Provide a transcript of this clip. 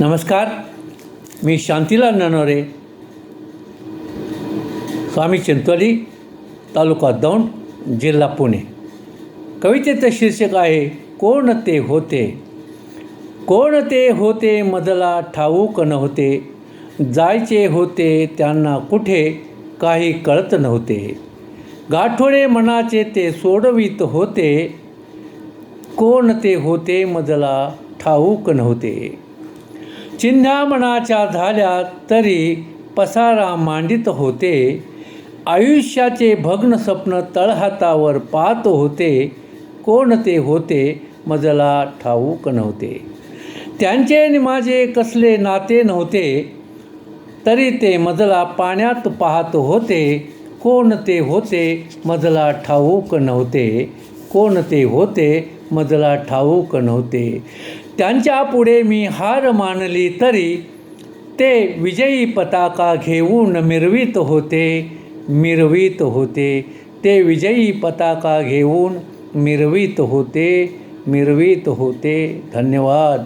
नमस्कार मी शांतीलाल ननवरे स्वामी चिंचोली तालुका दौंड जिल्हा पुणे. कवितेचं शीर्षक आहे कोण ते होते? कोण ते होते मजला ठाऊक नव्हते? जायचे होते त्यांना कुठे? काही कळत नव्हते. गाठोडे मनाचे ते सोडवित होते. कोण ते होते मजला ठाऊक नव्हते? चिन्हामनाच्या झाल्या तरी पसारा मांडित होते. आयुष्याचे भग्न स्वप्न तळहातावर पाहत होते. कोण ते होते मजला ठाऊक नव्हते. त्यांचे आणि माझे कसले नाते नव्हते. तरी ते मजला पाण्यात पाहत होते. कोण ते होते मजला ठाऊक नव्हते. कोण ते होते मजला ठाऊक नव्हते. त्यांच्या पुढे मी हार मानली तरी ते विजयी पताका घेऊन मिरवीत होते मिरवीत होते. ते विजयी पताका घेऊन मिरवीत होते मिरवीत होते. धन्यवाद.